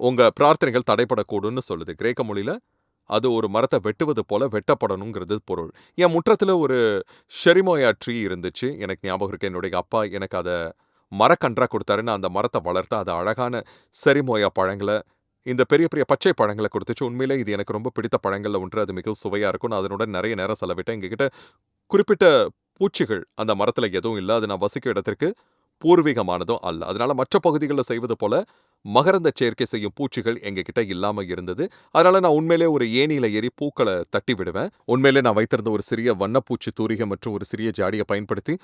உங்க பிரார்த்தனைகள் தடைபடக்கூடும்னு சொல்லுது. கிரேக்க மொழியில அது ஒரு மரத்த வெட்டுவது போல வெட்டப்படணுங்கிறது பொருள். என் முற்றத்துல ஒரு ஷெரிமோயா ட்ரீ இருந்துச்சு. எனக்கு ஞாபகம் இருக்கு. என்னுடைய அப்பா எனக்கு அத மரக்கன்றா குடுத்தாரு. நான் அந்த மரத்தை வளர்த்து அது அழகான செரிமோயா பழங்கள, இந்த பெரிய பெரிய பச்சை பழங்களை குடுத்துச்சு. உண்மையிலே இது எனக்கு ரொம்ப பிடித்த பழங்களில் ஒன்று. அது மிகவும் சுவையா இருக்கும். நான் அதனுடன் நிறைய நேரம் செலவிட்டேன். எங்ககிட்ட குறிப்பிட்ட பூச்சிகள் அந்த மரத்துல எதுவும் இல்லை அது நான் வசிக்கும் இடத்திற்கு பூர்வீகமானதும் அல்ல. அதனால மற்ற பகுதிகளில் செய்வது போல மகரந்த சேர்க்கை செய்யும் பூச்சிகள் எங்ககிட்ட இல்லாம இருந்தது. அதனால நான் உண்மையிலேயே ஒரு ஏணியில ஏறி பூக்கள தட்டி விடுவேன். உண்மையிலே நான் வைத்திருந்த ஒரு சிறிய வண்ணப்பூச்சி தூரிகை மற்றும் ஒரு சிறிய ஜாடிய பயன்படுத்தி,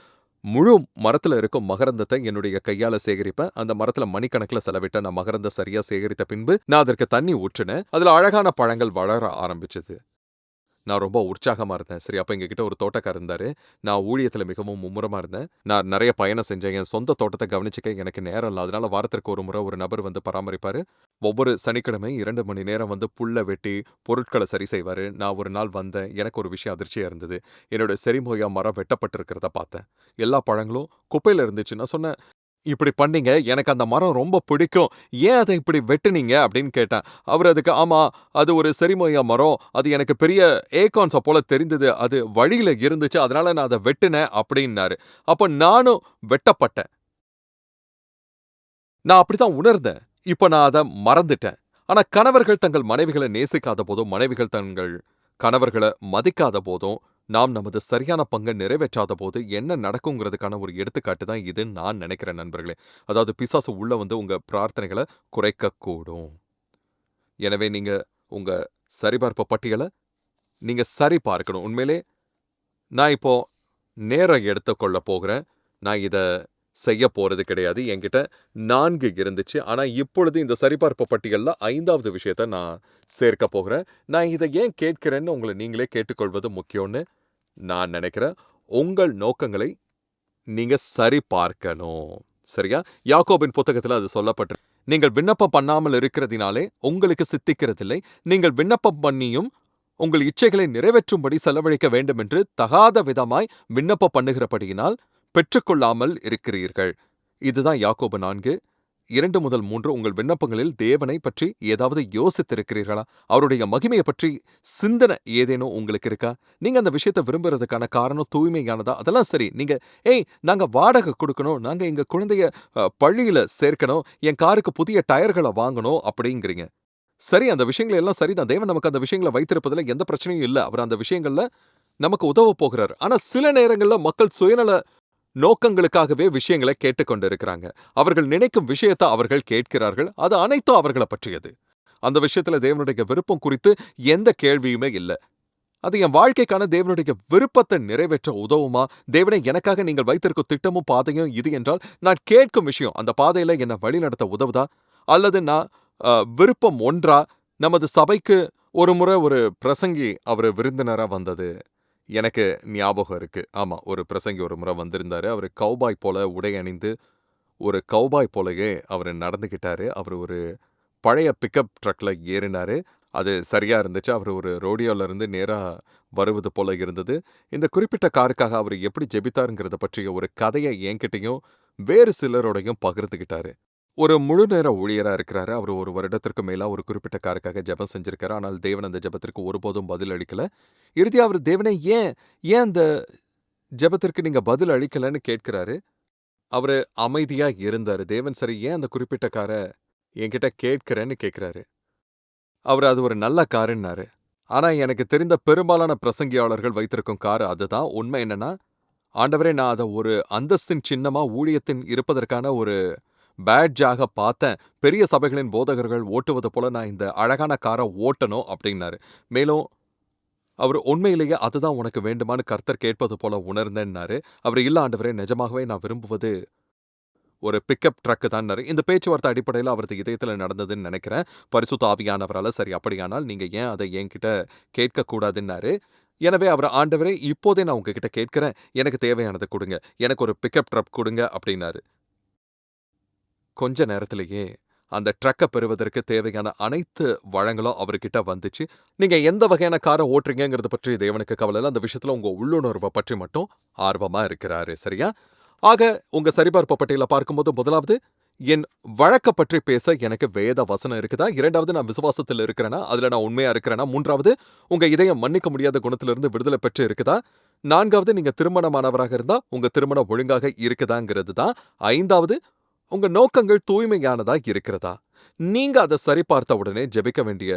முழு மரத்துல இருக்கும் மகரந்தத்த என்னுடைய கையால சேகரிப்பேன். அந்த மரத்துல மணிக்கணக்குல செலவிட்ட நான் மகரந்த சரியா சேகரித்த பின்பு, நான் அதற்கு தண்ணி ஊற்றினேன். அதுல அழகான பழங்கள் வளர ஆரம்பிச்சது. நான் ரொம்ப உற்சாகமா இருந்தேன். சரி அப்ப எங்ககிட்ட ஒரு தோட்டக்கார் இருந்தாரு. நான் ஊழியத்துல மிகவும் மும்முரமா இருந்தேன். நான் நிறைய பயணம் செஞ்சேன். என் சொந்த தோட்டத்தை கவனிச்சுக்க எனக்கு நேரம் இல்ல. அதனால வாரத்திற்கு ஒரு முறை ஒரு நபர் வந்து பராமரிப்பாரு. ஒவ்வொரு சனிக்கிழமையும் இரண்டு மணி நேரம் வந்து புல்ல வெட்டி, பொருட்களை சரி செய்வாரு. நான் ஒரு நாள் வந்தேன். எனக்கு ஒரு விஷயம் அதிர்ச்சியா இருந்தது. என்னோட செரிமோயா மரம் வெட்டப்பட்டிருக்கிறத பார்த்தேன். எல்லா பழங்களும் குப்பையில இருந்துச்சு. நான் சொன்னேன், "இப்படி பண்ணீங்க. எனக்கு அந்த மரம் ரொம்ப பிடிக்கும். ஏன் அத இப்படி வெட்டுனீங்க?" அப்படின்னு கேட்டேன். அவரு அதுக்கு, "ஆமா, அது ஒரு செரிமோயா மரம். அது எனக்கு பெரிய ஏகான்ஸை போல தெரிந்தது. அது வழியில இருந்துச்சு. அதனால நான் அத வெட்டுனேன்" அப்படின்னாரு. அப்ப நானும் வெட்டப்பட்டேன். நான் அப்படித்தான் உணர்ந்தேன். இப்ப நான் அத மறந்துட்டேன். ஆனா கணவர்கள் தங்கள் மனைவிகளை நேசிக்காத போதும், மனைவிகள் தங்கள் கணவர்கள மதிக்காத போதும், நாம் நமது சரியான பங்கை நிறைவேற்றாத போது என்ன நடக்குங்கிறதுக்கான ஒரு எடுத்துக்காட்டு தான் இதுன்னு நான் நினைக்கிறேன் நண்பர்களே. அதாவது பிசாசு உள்ள வந்து உங்க பிரார்த்தனைகள குறைக்கக்கூடும். எனவே நீங்க உங்க சரிபார்ப்பு பட்டியல நீங்க சரி பார்க்கணும். உண்மையிலே நான் இப்போ நேரம் எடுத்துக்கொள்ள போகிறேன். நான் இத செய்ய போறது கிடையாது. என்கிட்ட நான்கு இருந்துச்சு. ஆனா இப்பொழுது இந்த சரிபார்ப்பு பட்டியலில் ஐந்தாவது விஷயத்த நான் சேர்க்க போகிறேன். நான் இத ஏன் கேட்கிறேன்னு உங்களை நீங்களே கேட்டுக்கொள்வது முக்கியம்னு நான் நினைக்கிறேன் உங்கள் நோக்கங்களை நீங்க சரி பார்க்கணும். சரியா? யாக்கோபின் புத்தகத்துல அது சொல்லப்பட்டு நீங்கள் விண்ணப்பம் பண்ணாமல் இருக்கிறதினாலே உங்களுக்கு சித்திக்கிறதில்லை. நீங்கள் விண்ணப்பம் பண்ணியும் உங்கள் இச்சைகளை நிறைவேற்றும்படி செலவழிக்க வேண்டுமென்று தகாத விதமாய் விண்ணப்பம் பண்ணுகிறபடியினால் பெற்றுக்கொள்ளாமல் இருக்கிறீர்கள். இதுதான் யாக்கோபு 4 2 முதல் மூன்று உங்கள் விண்ணப்பங்களில் தேவனைப் பற்றி ஏதாவது யோசித்திருக்கிறீர்களா? அவருடைய மகிமையை பற்றி சிந்தனை ஏதேனும் உங்களுக்கு இருக்கா? நீங்க அந்த விஷயத்த விரும்புறதுக்கான காரணம் தூய்மையானதா? அதெல்லாம் சரி. நீங்க, "ஏய் நாங்க வாடகை குடுக்கணும். நாங்க எங்க குழந்தைய பள்ளியில சேர்க்கணும். என் காருக்கு புதிய டயர்கள வாங்கணும்" அப்படிங்கிறீங்க. சரி அந்த விஷயங்கள் எல்லாம் சரிதான். தேவன் நமக்கு அந்த விஷயங்களை வைத்திருப்பதுல எந்த பிரச்சனையும் இல்ல. அவர் அந்த விஷயங்கள்ல நமக்கு உதவப் போகிறார். ஆனா சில நேரங்கள்ல மக்கள் சுயநல நோக்கங்களுக்காகவே விஷயங்களை கேட்டுக்கொண்டு இருக்கிறாங்க. அவர்கள் நினைக்கும் விஷயத்தை அவர்கள் கேட்கிறார்கள். அது அனைத்தும் அவர்கள பற்றியது. அந்த விஷயத்துல தேவனுடைய விருப்பம் குறித்து எந்த கேள்வியுமே இல்ல. அது என் வாழ்க்கைக்கான தேவனுடைய விருப்பத்தை நிறைவேற்ற உதவுமா? தேவனை எனக்காக நீங்கள் வைத்திருக்கும் திட்டமும், பாதையும் இது என்றால், நான் கேட்கும் விஷயம் அந்த பாதையில என்னை வழிநடத்த உதவுதா? அல்லது நான் விருப்பம் ஒன்றா? நமது சபைக்கு ஒரு முறை ஒரு பிரசங்கி அவரு விருந்தினரா வந்தது எனக்கு ஞாபகம் இருக்கு. ஆமா, ஒரு பிரசங்கி ஒரு முறை வந்திருந்தாரு. அவரு கௌபாய் போல உடை அணிந்து, ஒரு கௌபாய் போலவே அவரு நடந்துக்கிட்டார் அவரு ஒரு பழைய பிக்கப் ட்ரக்ல ஏறினாரு. அது சரியா இருந்துச்சு. அவரு ஒரு ரோடியோல இருந்து நேரா வருவது போல இருந்தது. இந்த குறிப்பிட்ட காருக்காக அவரு எப்படி ஜெபித்தாருங்கிறத பற்றிய ஒரு கதைய என்கிட்டயும், வேறு சிலரோடையும் பகிர்ந்துக்கிட்டாரு. ஒரு முழு நேர ஊழியரா இருக்கிறாரு. அவரு 1 வருடத்திற்கு மேலா ஒரு குறிப்பிட்ட காருக்காக ஜெபம் செஞ்சிருக்காரு. ஆனால் தேவன் அந்த ஜெபத்திற்கு ஒருபோதும் பதில் அளிக்கல. இறுதியா அவரு தேவனே ஏன் ஏன் அந்த ஜெபத்திற்கு நீங்க பதில் அளிக்கலன்னு கேட்கிறாரு. அவரு அமைதியா இருந்தாரு. தேவன் சரி ஏன் அந்த குறிப்பிட்ட கார என்கிட்ட கேட்கிறேன்னு கேட்கிறாரு. அவரு அது ஒரு நல்ல காருன்னாரு. ஆனா எனக்கு தெரிந்த பெரும்பாலான பிரசங்கியாளர்கள் வைத்திருக்கும் கார் அதுதான். உண்மை என்னன்னா, ஆண்டவரே நான் அத ஒரு அந்தஸ்தின் சின்னமா ஊழியத்தின் இருப்பதற்கான ஒரு பேட்ஜாக பார்த்தேன். பெரிய சபைகளின் போதகர்கள் ஓட்டுவது போல நான் இந்த அழகான காரை ஓட்டணும் அப்படின்னாரு. மேலும் அவரு உண்மையிலேயே அதுதான் உனக்கு வேண்டுமான்னு கர்த்தர் கேட்பது போல உணர்ந்தேன்னாரு. அவரு இல்லாண்டவரே நிஜமாகவே நான் விரும்புவது ஒரு பிக்கப் ட்ரக்கு தான்னாரு. இந்த பேச்சுவார்த்தை அடிப்படையில அவரது இதயத்துல நடந்ததுன்னு நினைக்கிறேன் பரிசுத்த ஆவியானவரால் சரி அப்படியானால் நீங்க ஏன் அத என்கிட்ட கேட்கக்கூடாதுன்னாரு. எனவே அவர் ஆண்டவரே இப்போதே நான் உங்ககிட்ட கேட்கிறேன். எனக்கு தேவையானதை கொடுங்க எனக்கு ஒரு பிக்கப் ட்ரப் குடுங்க அப்படின்னாரு. கொஞ்ச நேரத்திலேயே அந்த ட்ரக்க பெறுவதற்கு தேவையான அனைத்து வளங்களும் அவர்கிட்ட வந்துச்சு. நீங்க எந்த வகையான கார ஓட்டுறீங்கங்கிறத பற்றி தேவனுக்கு கவலை அந்த விஷயத்துல உங்க உள்ளுணர்வ பற்றி மட்டும் ஆர்வமா இருக்கிறாரு. சரியா? ஆக உங்க சரிபார்ப்பு பட்டியல பார்க்கும்போது முதலாவது என் வழக்க பற்றி பேச எனக்கு வேத வசனம் இருக்குதா? இரண்டாவது நான் விசுவாசத்துல இருக்கிறேனா? அதுல நான் உண்மையா இருக்கிறேனா? மூன்றாவது உங்க இதயம் மன்னிக்க முடியாத குணத்திலிருந்து விடுதலை பெற்று இருக்குதா? நான்காவது நீங்க திருமணமானவராக இருந்தா உங்க திருமணம் ஒழுங்காக இருக்குதாங்கிறது தான். ஐந்தாவது உங்க நோக்கங்கள் தூய்மையானதா இருக்கிறதா? நீங்க அத சரிபார்த்த உடனே ஜெபிக்க வேண்டிய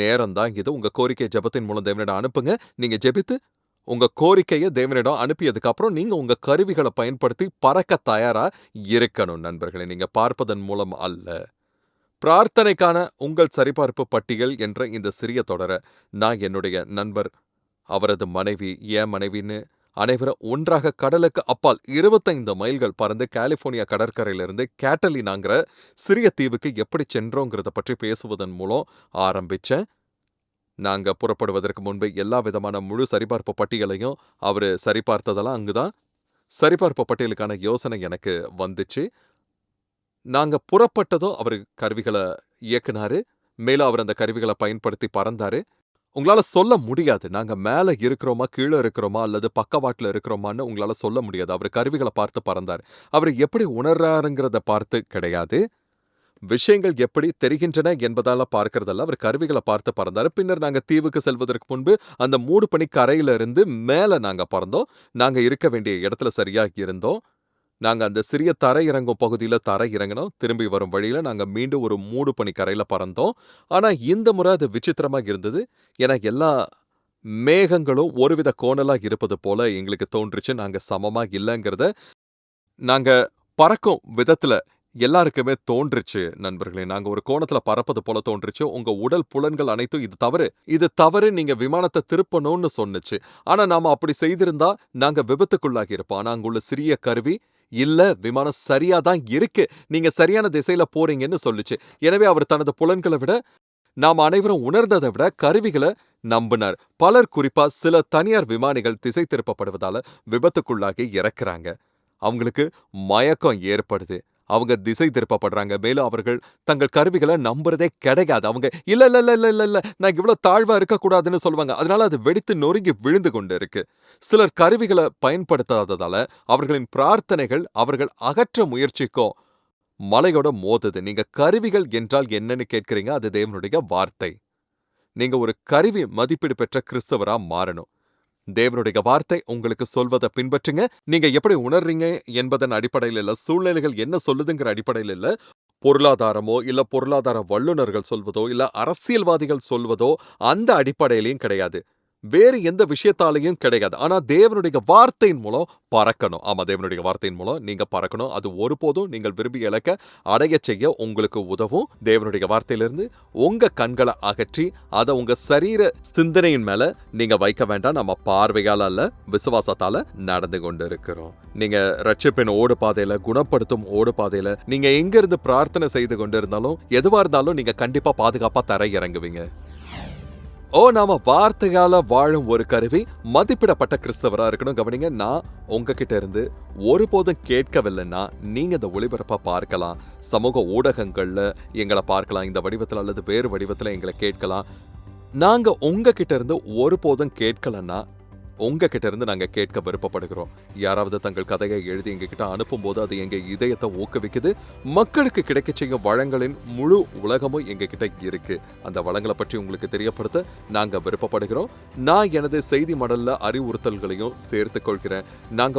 நேரம் தான் இது. உங்க கோரிக்கை ஜெபத்தின் மூலம் தேவனிடம் அனுப்புங்க. நீங்க ஜெபித்து உங்க கோரிக்கையை தேவனிடம் அனுப்பியதுக்கு அப்புறம் நீங்க உங்க கருவிகளை பயன்படுத்தி பறக்க தயாரா இருக்கணும் நண்பர்களை நீங்க பார்ப்பதன் மூலம் அல்ல பிரார்த்தனைக்கான உங்கள் சரிபார்ப்பு பட்டியல் என்ற இந்த சிறிய தொடரை நான் என்னுடைய நண்பர் அவரது மனைவி ஏன் மனைவின்னு அனைவரும் ஒன்றாக கடலுக்கு அப்பால் இருபத்தைந்து மைல்கள் பறந்து கலிபோர்னியா கடற்கரையிலிருந்து கேட்டலினாங்கிற சிறிய தீவுக்கு எப்படி சென்றோங்கிறத பற்றி பேசுவதன் மூலம் ஆரம்பிச்சேன். நாங்க புறப்படுவதற்கு முன்பு எல்லா விதமான முழு சரிபார்ப்பு பட்டியலையும் அவரு சரிபார்த்ததெல்லாம் அங்குதான். சரிபார்ப்பு பட்டியலுக்கான யோசனை எனக்கு வந்துச்சு. நாங்க புறப்பட்டதும் அவர் கருவிகளை இயக்குனாரு. மேலும் அவர் அந்த கருவிகளை பயன்படுத்தி பறந்தாரு. உங்களால சொல்ல முடியாது. நாங்க மேல இருக்கிறோமா கீழே இருக்கிறோமா அல்லது பக்கவாட்டுல இருக்கிறோமான்னு உங்களால சொல்ல முடியாது. அவர் கருவிகளை பார்த்து பறந்தார். அவர் எப்படி உணர்றாருங்கிறத பார்த்து கிடையாது. விஷயங்கள் எப்படி தெரிகின்றன என்பதால பார்க்கறதல்ல. அவர் கருவிகளை பார்த்து பறந்தாரு. பின்னர் நாங்க தீவுக்கு செல்வதற்கு முன்பு அந்த மூடு பனி கரையில இருந்து மேல நாங்க பறந்தோம். நாங்க இருக்க வேண்டிய இடத்துல சரியா இருந்தோம். நாங்க அந்த சிறிய தரையிறங்கும் பகுதியில தரை திரும்பி வரும் வழியில நாங்க மீண்டும் ஒரு மூடு பனி கரையில பறந்தோம். ஆனா இந்த முறை அது விசித்திரமா இருந்தது. ஏன்னா எல்லா மேகங்களும் ஒருவித கோணலா இருப்பது போல எங்களுக்கு தோன்றுச்சு. நாங்க சமமா இல்லைங்கிறத நாங்க பறக்கும் விதத்துல எல்லாருக்குமே தோன்றுச்சு நண்பர்களே. நாங்க ஒரு கோணத்துல பறப்பது போல தோன்றுச்சு. உங்க உடல் புலன்கள் அனைத்தும் இது தவறு. இது தவறு நீங்க விமானத்தை திருப்பணும்னு சொன்னுச்சு. ஆனா நாம அப்படி செய்திருந்தா நாங்க விபத்துக்குள்ளாகி இருப்போம் ஆனா அங்குள்ள சிறிய கருவி இல்ல விமானம் சரியா தான் இருக்கு. நீங்க சரியான திசையில போறீங்கன்னு சொல்லுச்சு. எனவே அவர் தனது புலன்களை விட நாம் அனைவரும் உணர்ந்ததை விட கருவிகளை நம்பினார். பலர் குறிப்பா சில தனியார் விமானிகள் திசை திருப்பப்படுவதால விபத்துக்குள்ளாகி இறக்குறாங்க. அவங்களுக்கு மயக்கம் ஏற்படுது. அவங்க திசை திருப்பப்படுறாங்க. மேலும் அவர்கள் தங்கள் கருவிகளை நம்புறதே கிடையாது. அவங்க இல்ல இல்ல இல்ல இல்ல இல்ல இல்ல நான் இவ்வளவு தாழ்வா இருக்கக்கூடாதுன்னு சொல்லுவாங்க. அதனால அது வெடித்து நொறுங்கி விழுந்து கொண்டு இருக்கு சிலர் கருவிகளை பயன்படுத்தாததால அவர்களின் பிரார்த்தனைகள் அவர்கள் அகற்ற முயற்சிக்கும். மலையோட மோதுது. நீங்க கருவிகள் என்றால் என்னன்னு கேட்கிறீங்க. அது தேவனுடைய வார்த்தை. நீங்க ஒரு கருவி மதிப்பீடு பெற்ற கிறிஸ்தவரா மாறணும். தேவனுடைய வார்த்தை உங்களுக்கு சொல்வதை பின்பற்றுங்க. நீங்க எப்படி உணர்றீங்க என்பதன் அடிப்படையில் இல்ல சூழ்நிலைகள் என்ன சொல்லுதுங்கிற அடிப்படையில் இல்ல பொருளாதாரமோ இல்ல பொருளாதார வல்லுநர்கள் சொல்வதோ இல்ல அரசியல்வாதிகள் சொல்வதோ அந்த அடிப்படையிலையும் கிடையாது. வேறு எந்த விஷயத்தாலையும் கிடையாது. ஆனா தேவனுடைய வார்த்தையின் மூலம் பறக்கணும். ஆமா தேவனுடைய வார்த்தையின் மூலம் நீங்க பறக்கணும். அது ஒருபோதும் நீங்கள் விரும்பி இலக்க அடைய செய்ய உங்களுக்கு உதவும். தேவனுடைய வார்த்தையிலிருந்து உங்க கண்களை அகற்றி அதை உங்க சரீர சிந்தனையின் மேல நீங்க வைக்க வேண்டாம். நம்ம பார்வையால அல்ல விசுவாசத்தால நடந்து கொண்டு இருக்கிறோம் நீங்க ரட்சிப்பின் ஓடு பாதையில குணப்படுத்தும் ஓடு பாதையில நீங்க எங்க இருந்து பிரார்த்தனை செய்து கொண்டு இருந்தாலும் எதுவா இருந்தாலும் நீங்க கண்டிப்பா பாதுகாப்பா தர இறங்குவீங்க ஓ நாம வார்த்தையால வாழும் ஒரு கருவி மதிப்பிடப்பட்ட கிறிஸ்தவரா இருக்கணும். கவனிங்க நான் உங்ககிட்ட இருந்து ஒருபோதும் கேட்கவில்லைன்னா நீங்க இந்த ஒளிபரப்பை பார்க்கலாம். சமூக ஊடகங்கள்ல எங்களை பார்க்கலாம். இந்த வடிவத்தில் அல்லது வேறு வடிவத்தில் எங்களை கேட்கலாம். நாங்க உங்ககிட்ட இருந்து ஒருபோதும் கேட்கலன்னா உங்ககிட்ட இருந்து நாங்கள் கேட்க விருப்பப்படுகிறோம். யாராவது தங்கள் கதையை எழுதி எங்ககிட்ட அனுப்பும்போது அது எங்கள் இதயத்தை ஊக்குவிக்குது. மக்களுக்கு கிடைக்க செய்யும் வளங்களின் முழு உலகமும் எங்ககிட்ட இருக்கு. அந்த வளங்களை பற்றி உங்களுக்கு தெரியப்படுத்த நாங்கள் விருப்பப்படுகிறோம். நான் எனது செய்தி மடலில் அறிவுறுத்தல்களையும் சேர்த்துக்கொள்கிறேன் கொள்கிறேன்.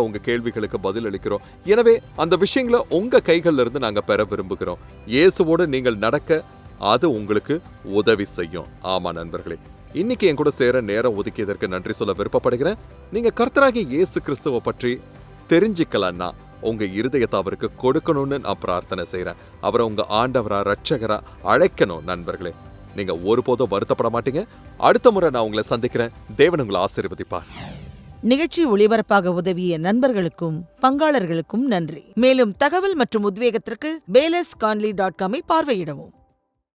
உங்கள் கேள்விகளுக்கு பதில் அளிக்கிறோம். எனவே அந்த விஷயங்களை உங்கள் கைகளிலிருந்து நாங்க பெற விரும்புகிறோம். இயேசுவோடு நீங்கள் நடக்க அது உங்களுக்கு உதவி செய்யும். ஆமா நண்பர்களே இன்னைக்கு என் கூட சேர நேரம் ஒதுக்கியதற்கு நன்றி சொல்ல விருப்பப்படுகிறேன். நீங்க கர்த்தராகிய இயேசு கிறிஸ்துவ பற்றி தெரிஞ்சுக்கலன்னா உங்க இருதயத்தை அவருக்கு கொடுக்கணும்னு நான் பிரார்த்தனை செய்றேன். அவரை உங்க ஆண்டவரா ரட்சகரா அழைக்கணும் நண்பர்களே. நீங்க ஒருபோதும் வருத்தப்பட மாட்டீங்க. அடுத்த முறை நான் உங்களை சந்திக்கிறேன். தேவன் உங்களை ஆசீர்வதிப்பார். நிகழ்ச்சி ஒளிபரப்பாக உதவிய நண்பர்களுக்கும் பங்காளர்களுக்கும் நன்றி. மேலும் தகவல் மற்றும் உத்வேகத்திற்கு பேலஸ் கான்லி டாட் காமை பார்வையிடவும்.